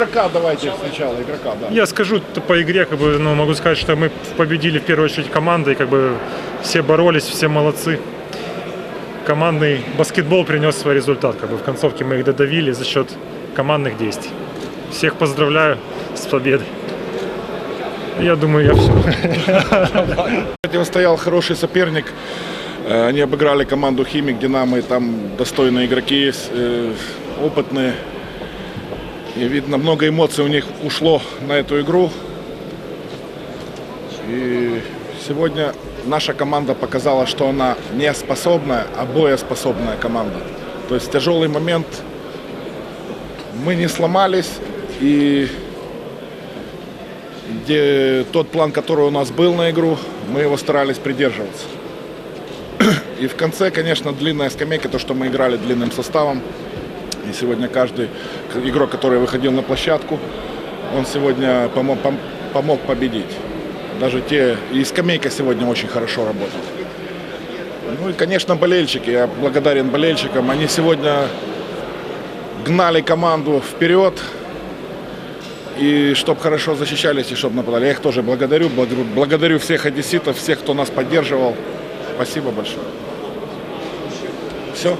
Игрока давайте сначала, игрока, да. Я скажу по игре, как бы, ну, могу сказать, что мы победили в первую очередь командой, как бы все боролись, все молодцы. Командный баскетбол принес свой результат, как бы в концовке мы их додавили за счет командных действий. Всех поздравляю с победой. Я думаю, я все. Противостоял хороший соперник. Э, Они обыграли команду Химик, Динамо, и там достойные игроки э, опытные. И видно, много эмоций у них ушло на эту игру. И сегодня наша команда показала, что она не способная, а боеспособная команда. То есть тяжелый момент мы не сломались и где тот план, который у нас был на игру, мы его старались придерживаться. И в конце, конечно, длинная скамейка, то, что мы играли длинным составом. И сегодня каждый игрок, который выходил на площадку, он сегодня помог, пом- помог победить. Даже те, и скамейка сегодня очень хорошо работала. Ну и, конечно, болельщики. Я благодарен болельщикам. Они сегодня гнали команду вперед, и чтобы хорошо защищались и чтобы нападали. Я их тоже благодарю. Благодарю, благодарю всех одесситов, всех, кто нас поддерживал. Спасибо большое. Все.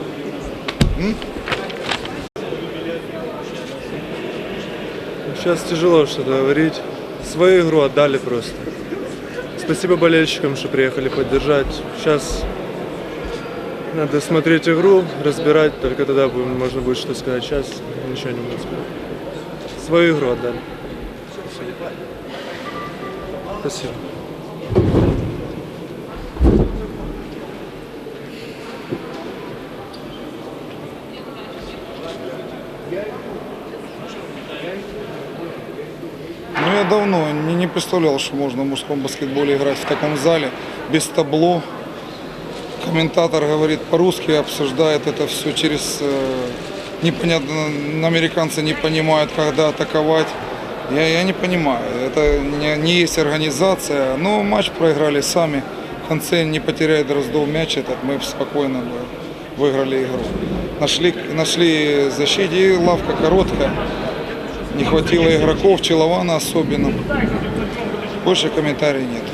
Сейчас тяжело что-то говорить. Свою игру отдали просто. Спасибо болельщикам, что приехали поддержать. Сейчас надо смотреть игру, разбирать, только тогда будем- можно будет что сказать. Сейчас ничего не буду сказать. Свою игру отдали. Спасибо. Я давно не, не представлял, что можно в мужском баскетболе играть в таком зале, без табло. Комментатор говорит по-русски, обсуждает это все через... э, непонятно, американцы не понимают, когда атаковать. Я, я не понимаю, это не, не есть организация. Но матч проиграли сами. В конце не потеряя Дроздов мяч этот, мы спокойно выиграли игру. Нашли, нашли защите, и лавка короткая. Не хватило игроков, Челована особенно. Больше комментариев нет.